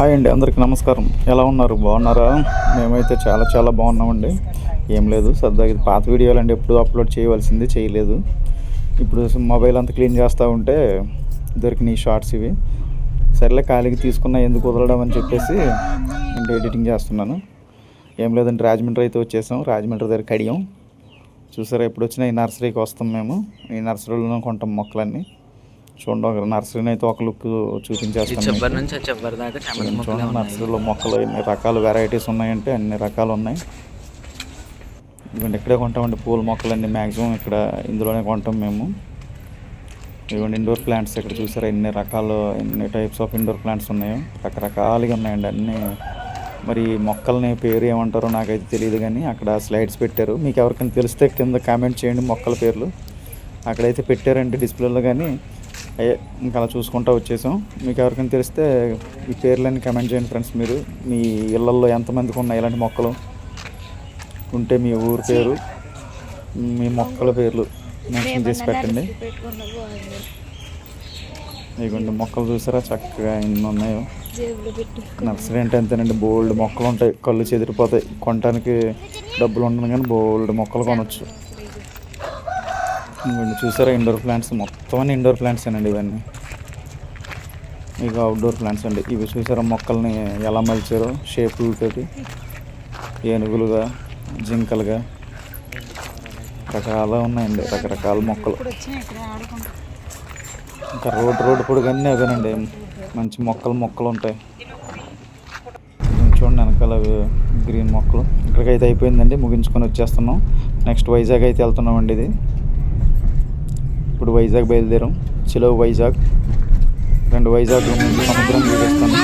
Hi అండి అందరికీ నమస్కారం. ఎలా ఉన్నారు? బాగున్నారా? మేమైతే చాలా చాలా బాగున్నామండి. ఏం లేదు సరదాగా ఇది పాత వీడియోలు అండి ఎప్పుడు అప్లోడ్ చేయవలసింది చేయలేదు. ఇప్పుడు మొబైల్ అంతా క్లీన్ చేస్తూ ఉంటే దొరికినాయి షార్ట్స్ ఇవి. సర్లే ఖాళీకి తీసుకున్నా ఎందుకు వదలడం అని చెప్పేసి ఇంటి ఎడిటింగ్ చేస్తున్నాను. ఏం లేదండి రాజమండ్రి అయితే వచ్చేసాం. రాజమండ్రి దగ్గర కడియం చూసారా ఎప్పుడు వచ్చినా ఈ నర్సరీకి వస్తాం మేము. ఈ నర్సరీలో కొంటాం మొక్కలన్నీ. చూడండి ఒక నర్సరీని అయితే ఒక లుక్ ఈ చూపించేస్తాం చివరి మీకు. నుంచి ఆ చివరి దాకా చామంతి చూడండి, మొక్కలే చూడండి ఉన్నాయి. నర్సరీలో మొక్కలు ఎన్ని రకాల వెరైటీస్ ఉన్నాయంటే అన్ని రకాలు ఉన్నాయి. ఇదిగోండి ఇక్కడే కొంటామండి పూల మొక్కలన్నీ మ్యాక్సిమం ఇక్కడ ఇందులోనే కొంటాం మేము. ఇదిగోండి ఇండోర్ ప్లాంట్స్ ఇక్కడ చూసారా ఎన్ని రకాలు ఎన్ని టైప్స్ ఆఫ్ ఇండోర్ ప్లాంట్స్ ఉన్నాయో రకరకాలుగా ఉన్నాయండి అన్నీ. మరి మొక్కల్ని పేరు ఏమంటారో నాకైతే తెలియదు కానీ అక్కడ స్లైడ్స్ పెట్టారు. మీకు ఎవరికైనా తెలిస్తే కింద కామెంట్ చేయండి మొక్కల పేర్లు. అక్కడైతే పెట్టారండి డిస్ప్లేలో కానీ. అయ్యే ఇంకా అలా చూసుకుంటూ వచ్చేసాం. మీకు ఎవరికైనా తెలిస్తే ఈ పేర్లన్నీ కమెంట్ చేయండి ఫ్రెండ్స్ మీరు. మీ ఇళ్ళల్లో ఎంతమందికి ఉన్నాయి ఇలాంటి మొక్కలు? ఉంటే మీ ఊరు పేరు మీ మొక్కల పేర్లు మెన్షన్ చేసి పెట్టండి. ఇదిగోండి మొక్కలు చూసారా? చక్కగా ఎన్ని ఉన్నాయో. నర్సరీ అంటే అంతేనండి బోల్డ్ మొక్కలు ఉంటాయి. కళ్ళు చెదిరిపోతాయి. కొనడానికి డబ్బులు ఉండదు కానీ బోల్డ్ మొక్కలు కొనవచ్చు ఇవ్వండి. చూసారా ఇండోర్ ప్లాంట్స్ మొత్తం అన్ని ఇండోర్ ప్లాంట్స్ అండి ఇవన్నీ. ఇక అవుట్డోర్ ప్లాంట్స్ అండి. ఇవి చూసారా మొక్కల్ని ఎలా మలిచారో? షేపులతోటి ఏనుగులుగా జింకలుగా. రకరకాల ఉన్నాయండి. రకరకాల మొక్కలు. ఇంకా రోడ్ రోడ్ పొడుగన్నీ అవేనండి. మంచి మొక్కలు మొక్కలు ఉంటాయి. చూడండి వెనకాల గ్రీన్ మొక్కలు. ఇక్కడికైతే అయిపోయిందండి. ముగించుకొని వచ్చేస్తున్నాం. నెక్స్ట్ వైజాగ్ అయితే వెళ్తున్నామండి ఇది. ఇప్పుడు వైజాగ్ బయలుదేరాం. చిలో వైజాగ్. రెండు వైజాగ్ సముద్రం చూపిస్తాను.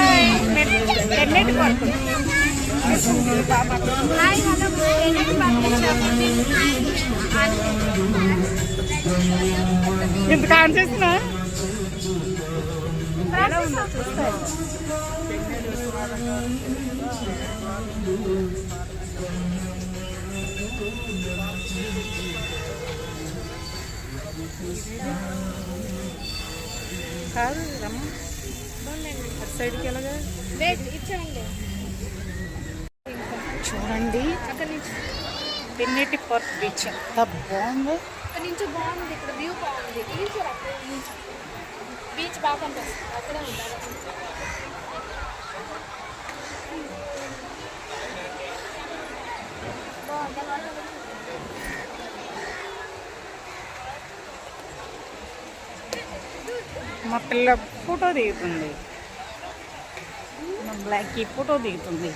ఇంత కాన్ చేసిన కాదు రమ్మ. అటు సైడ్కి ఎలాగా? చూడండి. అక్కడ నుంచి. Pennetti park beach. ఎంత బాగుంది. అక్కడ నుంచి బాగుంది ఇక్కడ వ్యూ బాగుంది. అక్కడ? బీచ్ బాగా కనిపిస్తుంది. అక్కడే ఉండాలి. మా పిల్ల ఫోటో దిగుతుంది. మా బ్లాక్కి ఫోటో దిగుతుంది.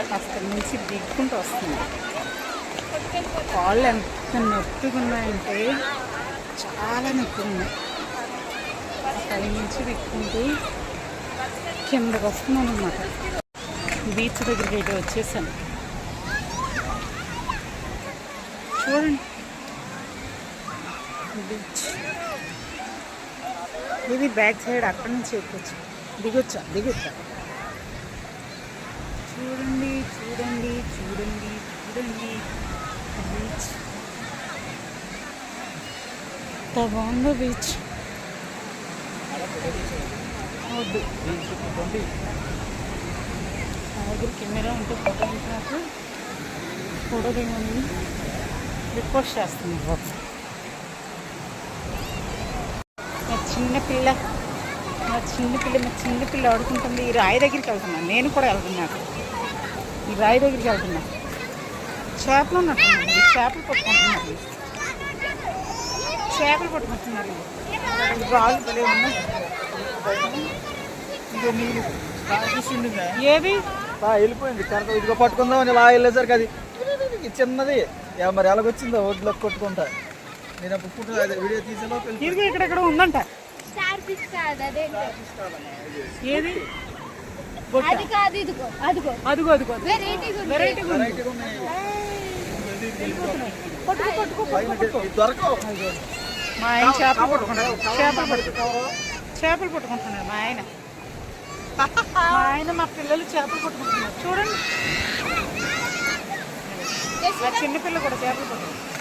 అక్కడ అక్కడి నుంచి దిక్కుంటూ వస్తుంది. కాళ్ళు ఎంత నొప్పిగున్నాయంటే చాలా నొప్పిగా ఉన్నాయి అక్కడి నుంచి దిక్కుంటూ కిందకు వస్తున్నాను అనమాట బీచ్ దగ్గరికి అయితే వచ్చేసాను. చూడండి. బీచ్. ఇది బ్యాక్ సైడ్ అక్కడి నుంచి ఎక్కొచ్చు దిగొచ్చా? దిగొచ్చా? చూడండి చూడండి చూడండి చూడండి. బీచ్ ఎంత బాగుందో బీచ్. వద్దు. నా దగ్గర కెమెరా ఉంటే ఫోటో నాకు ఫోటో దిగమని రిక్వెస్ట్ చేస్తుంది. చిన్నపిల్ల మా చిన్న పిల్ల మా చిన్నపిల్ల మా ఆడుకుంటుంది. ఈ రాయి దగ్గరికి వెళ్తున్నాను నేను కూడా వెళ్తున్నాను ఈ రాయి దగ్గరికి వెళ్తున్నా. చేపలు ఉన్నట్టున్నాయి ఈ చేపలు పట్టుకుంటున్నారు. చేపలు పట్టుకుంటున్నారు. రాళ్ళు భలే ఉన్నాయి. నీళ్ళు. ఏవి? వెళ్ళిపోయింది. కరెక్ట్ ఇదిగో పట్టుకుందాం అని ఇలా వెళ్ళేసరికి అది చిన్నది. మరి ఎలాగొచ్చిందో ఒడ్లో కొట్టుకుంటా. నేను అప్పుడు ఫోటో వీడియో తీసేలో ఇదిగో ఇక్కడెక్కడ ఉందంట. ఏది? అది కాదు ఇదిగో అదిగో. అదిగో అదిగో వెరైటీగా ఉంది. వెరైటీగా ఉంది వెరైటీగా ఉన్నాయి పట్టుకో పట్టుకో పైన ఇది దొరకవు. మా ఆయన చేపలు పట్టుకుంటాడు చేపలు పట్టుకుంటాడు చేపలు పట్టుకుంటున్నాడు మా ఆయన. మా ఆయన మా పిల్లలు చేపలు పట్టుకుంటున్నారు. చూడండి. మా చిన్న పిల్ల కూడా చేపలు పట్టుకుంటాడు